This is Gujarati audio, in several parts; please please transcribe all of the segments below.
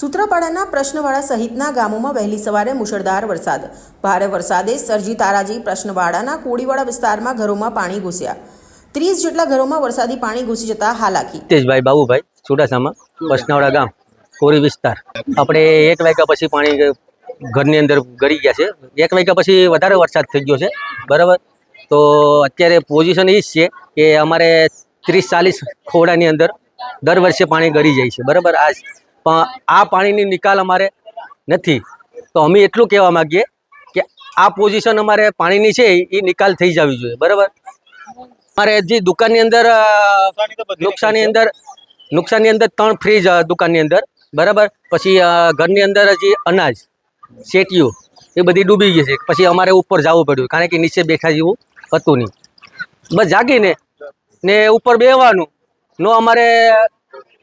સૂત્રાપાડાના પ્રશ્નવાળા સહિતના ગામોમાં વહેલી સવારે મુશળધાર વરસાદ. ભારે વરસાદે સરજી તારાજી પ્રશ્નવાડાના કોળીવાડા વિસ્તારમાં ઘરોમાં પાણી ઘૂસ્યા. ત્રીસ જેટલા ઘરોમાં વરસાદી પાણી ઘૂસી જતા હાલાકી. તેજભાઈ બાબુભાઈ ચુડાસામાં પ્રશ્નવાડા ગામ, કોરી વિસ્તાર. આપણે એક વાગ્યા પછી પાણી ઘરની અંદર ગરી ગયા છે. એક વાગ્યા પછી વધારે વરસાદ થઈ ગયો છે. બરાબર? તો અત્યારે પોઝિશન એ જ છે કે અમારે ત્રીસ ચાલીસ ખોડાની અંદર દર વર્ષે પાણી ગરી જાય છે. બરાબર? આ પણ આ પાણીની નિકાલ અમારે નથી. તો અમે એટલું કહેવા માગીએ કે આ પોઝિશન અમારે પાણીની છે એ નિકાલ થઈ જવી જોઈએ. બરાબર? અમારે જે દુકાનની અંદર નુકસાનની અંદર નુકસાનની અંદર ત્રણ ફ્રીજ દુકાનની અંદર. બરાબર? પછી ઘરની અંદર જે અનાજ, શેટીઓ, એ બધી ડૂબી ગઈ છે. પછી અમારે ઉપર જવું પડ્યું, કારણ કે નીચે બેઠા જેવું હતું નહીં. બસ જાગીને ને ઉપર બેવાનું નો અમારે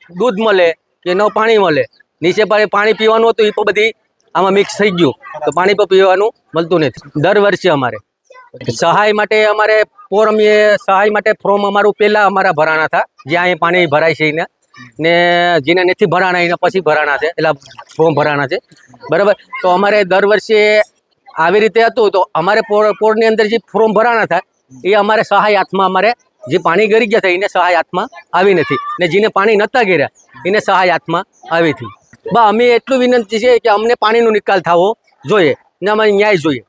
દૂધ મળે કે ન પાણી મળે. નીચે પાણી પીવાનું હતું, એ પણ બધી આમાં મિક્સ થઈ ગયું. તો પાણી પણ પીવાનું મળતું નથી. દર વર્ષે અમારે. સહાય માટે અમારે ફોર્મ સહાય માટે ફોર્મ અમારું પહેલાં અમારા ભરાણા હતા. જ્યાં અહીં પાણી ભરાય છે એને. ને જેને નથી ભરાણા, એના પછી ભરાણા છે. એટલે ફોર્મ ભરાણા છે. બરાબર? તો અમારે દર વર્ષે આવી રીતે હતું. તો અમારે પોર પોરની અંદર જે ફોર્મ ભરાણા હતા, એ અમારે સહાય હાથમાં અમારે જે પાણી ગરી ગયા હતા એને સહાય હાથમાં આવી નથી. ને જેને પાણી નહોતા ગેર્યા, એને સહાય હાથમાં આવી હતી. બા, અમે એટલું વિનંતી છે કે અમને પાણીનો નિકાલ થવો જોઈએ ને અમારે ન્યાય જોઈએ.